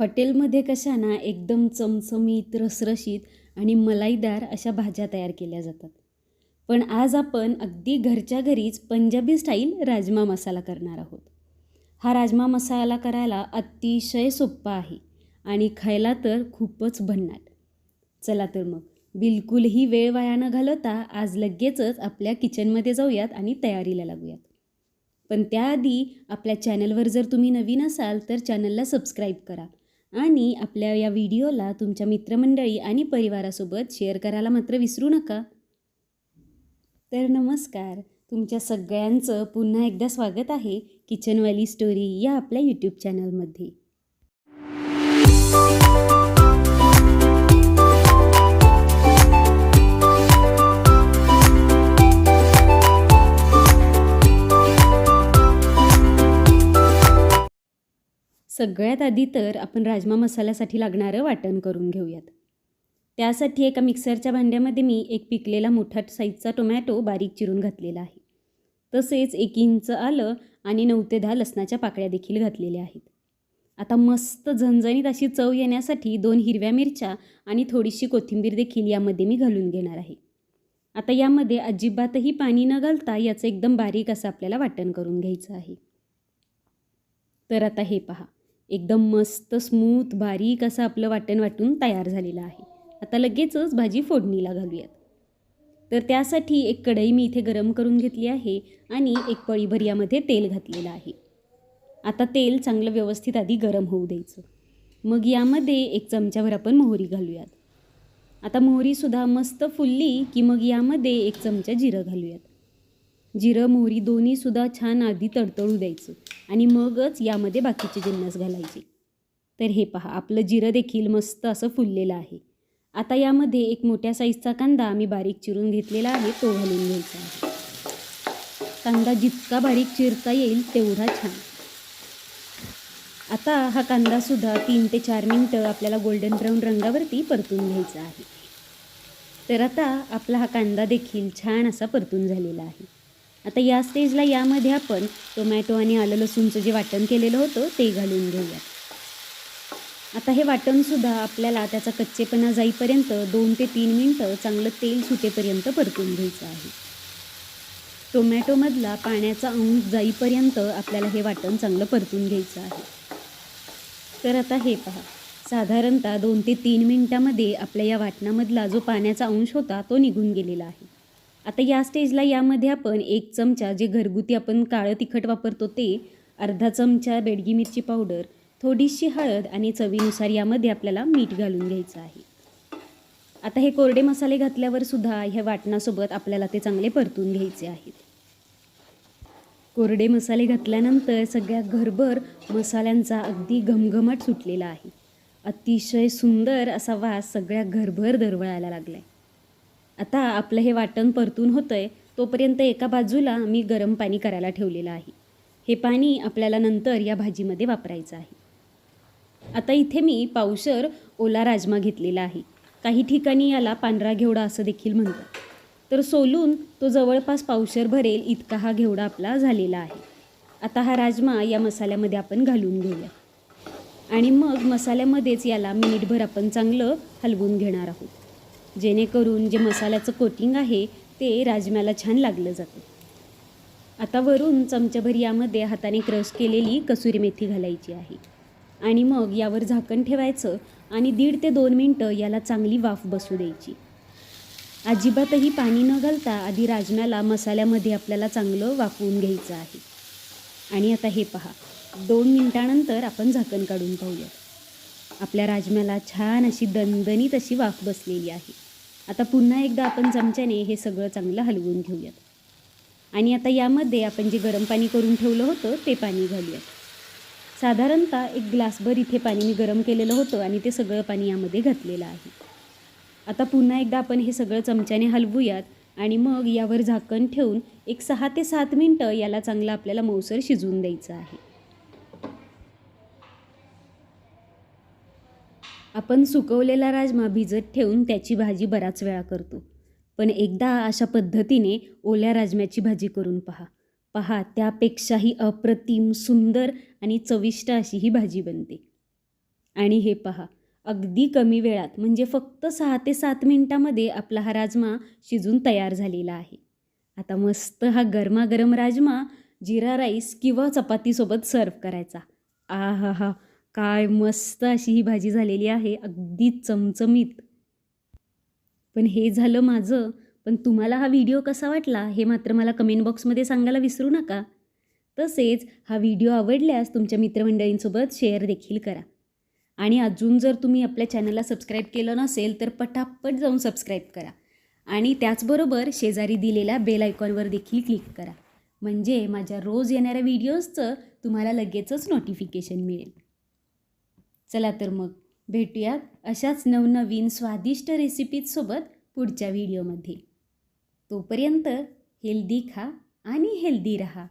हॉटेलमध्ये कशा ना एकदम चमचमीत रसरशीत आणि मलाईदार अशा भाज्या तयार केल्या जातात. पण आज आपण अगदी घरच्या घरीच पंजाबी स्टाईल राजमा मसाला करणार आहोत. हा राजमा मसाला करायला अतिशय सोप्पा आहे आणि खायला तर खूपच भन्नाट. चला तर मग बिलकुलही वेळ वाया न घालवता आज लगेचच आपल्या किचनमध्ये जाऊयात आणि तयारीला लागूयात. पण त्याआधी आपल्या चॅनलवर जर तुम्ही नवीन असाल तर चॅनलला सबस्क्राईब करा. आणि आपल्या या व्हिडिओला तुमच्या मित्रमंडळी आणि परिवारासोबत शेअर करायला मात्र विसरू नका. तर नमस्कार. तुमच्या सगळ्यांचं पुन्हा एकदा स्वागत आहे किचनवाली स्टोरी या आपल्या यूट्यूब चॅनलमध्ये सगळ्यात आधी तर आपण राजमा मसाल्यासाठी लागणारं वाटण करून घेऊयात. त्यासाठी एका मिक्सरच्या भांड्यामध्ये मी एक पिकलेला मोठा साईजचा टोमॅटो बारीक चिरून घातलेला आहे. तसेच एक इंच आलं आणि नऊ ते दहा लसणाच्या पाकळ्या देखील घातलेल्या आहेत. आता मस्त झणझणीत अशी चव येण्यासाठी दोन हिरव्या मिरच्या आणि थोडीशी कोथिंबीर देखील यामध्ये मी घालून घेणार आहे. आता यामध्ये अजिबातही पाणी न घालता याचं एकदम बारीक असं आपल्याला वाटण करून घ्यायचं आहे. तर आता हे पहा. एकदम मस्त स्मूथ बारीक असं आपलं वाटण वाटून तयार झालेलं आहे. आता लगेचच भाजी फोडणीला घालूयात. तर त्यासाठी एक कढई मी इथे गरम करून घेतली आहे आणि एक पळीभर यामध्ये तेल घातलेलं आहे. आता तेल चांगलं व्यवस्थित आधी गरम होऊ द्यायचं. मग यामध्ये एक चमच्याभर आपण मोहरी घालूयात. आता मोहरीसुद्धा मस्त फुलली की मग यामध्ये एक चमचा जिरं घालूयात. जिरं मोहरी दोन्हीसुद्धा छान आधी तडतळू द्यायचं. आणि मगच यामध्ये बाकीचे जिन्नस घालायचे. तर हे पहा आपलं जिरं देखील मस्त असं फुललेलं आहे. आता यामध्ये एक मोठ्या साईजचा कांदा मी बारीक चिरून घेतलेला आहे तो घालून घ्यायचा आहे. कांदा जितका बारीक चिरता येईल तेवढा छान. आता हा कांदासुद्धा तीन ते चार मिनटं आपल्याला गोल्डन ब्राऊन रंगावरती परतून घ्यायचा आहे. तर आता आपला हा कांदा देखील छान असा परतून झालेला आहे. आता या स्टेजला यामध्ये आपण टोमॅटो आणि आलं लसूणचं जे वाटण केलेलं होतं ते घालून घेऊया. आता हे वाटणसुद्धा आपल्याला त्याचा कच्चेपणा जाईपर्यंत दोन ते तीन मिनटं चांगलं तेल सुटेपर्यंत परतून घ्यायचं आहे. टोमॅटोमधला पाण्याचा अंश जाईपर्यंत आपल्याला हे वाटण चांगलं परतून घ्यायचं आहे. तर आता हे पहा. साधारणतः दोन ते तीन मिनटामध्ये आपल्या या वाटणामधला जो पाण्याचा अंश होता तो निघून गेलेला आहे. आता या स्टेजला यामध्ये आपण एक चमचा जे घरगुती आपण काळं तिखट वापरतो ते अर्धा चमचा बेडगी मिरची पावडर थोडीशी हळद आणि चवीनुसार यामध्ये आपल्याला मीठ घालून घ्यायचं आहे. आता हे कोरडे मसाले घातल्यावर सुद्धा ह्या वाटणासोबत आपल्याला ते चांगले परतून घ्यायचे आहेत. कोरडे मसाले घातल्यानंतर सगळ्या घरभर मसाल्यांचा अगदी घमघमाट सुटलेला आहे. अतिशय सुंदर असा वास सगळ्या घरभर दरवळायला लागला आहे आता आपलं हे वाटण परतून होतं आहे तोपर्यंत एका बाजूला मी गरम पाणी करायला ठेवलेलं आहे. हे पाणी आपल्याला नंतर या भाजीमध्ये वापरायचं आहे. आता इथे मी पावशर ओला राजमा घेतलेला आहे. काही ठिकाणी याला पांढरा घेवडा असं देखील म्हणतात. तर सोलून तो जवळपास पावशर भरेल इतका हा घेवडा आपला झालेला आहे. आता हा राजमा या मसाल्यामध्ये आपण घालून घेऊया. आणि मग मसाल्यामध्येच याला मिनिटभर आपण चांगलं हलवून घेणार आहोत. जेणेकरून जे मसाल्याचं कोटिंग आहे ते राजम्याला छान लागलं जातं. आता वरून चमच्याभर यामध्ये हाताने क्रश केलेली कसुरी मेथी घालायची आहे. आणि मग यावर झाकण ठेवायचं आणि दीड ते दोन मिनटं याला चांगली वाफ बसू द्यायची. अजिबातही पाणी न घालता आधी राजम्याला मसाल्यामध्ये आपल्याला चांगलं वाफवून घ्यायचं आहे. आणि आता हे पहा दोन मिनटानंतर आपण झाकण काढून पाहूया आपल्या राजम्याला छान अशी दणदणीत अशी वाफ बसलेली आहे. आता पुन्हा एकदा आपण चमच्याने हे सगळं चांगलं हलवून घेऊयात. आणि आता यामध्ये आपण जे गरम पाणी करून ठेवलं होतं ते पाणी घालूयात. साधारणतः एक ग्लासभर इथे पाणी मी गरम केलेलं होतं आणि ते सगळं पाणी यामध्ये घातलेलं आहे. आता पुन्हा एकदा आपण हे सगळं चमच्याने हलवूयात आणि मग यावर झाकण ठेवून एक सहा ते सात मिनटं याला चांगलं आपल्याला मऊसर शिजवून द्यायचं आहे. आपण सुकवलेला राजमा भिजत ठेवून त्याची भाजी बराच वेळा करतो. पण एकदा अशा पद्धतीने ओल्या राजम्याची भाजी करून पहा. पहा त्यापेक्षाही अप्रतिम सुंदर आणि चविष्ट अशी ही भाजी बनते. आणि हे पहा अगदी कमी वेळात म्हणजे फक्त सहा ते सात मिनटामध्ये आपला हा राजमा शिजून तयार झालेला आहे. आता मस्त हा गरमागरम राजमा जिरा राईस किंवा चपातीसोबत सर्व करायचा. आ हा हा काय मस्त अशी ही भाजी झालेली आहे अगदी चमचमीत. पण हे झालं माझं. पण तुम्हाला हा व्हिडिओ कसा वाटला हे मात्र मला कमेंट बॉक्समध्ये सांगायला विसरू नका. तसेच हा व्हिडिओ आवडल्यास तुमच्या मित्रमंडळींसोबत शेअर देखील करा. आणि अजून जर तुम्ही आपल्या चॅनलला सबस्क्राईब केलं नसेल तर पटापट जाऊन सबस्क्राईब करा. आणि त्याचबरोबर शेजारी दिलेल्या बेल आयकॉनवर देखील क्लिक करा. म्हणजे माझ्या रोज येणाऱ्या व्हिडिओजचं तुम्हाला लगेचच नोटिफिकेशन मिळेल. चला तर मग भेटूयात अशाच नवनवीन स्वादिष्ट रेसिपीजसोबत पुढच्या व्हिडिओमध्ये तोपर्यंत हेल्दी खा आणि हेल्दी रहा.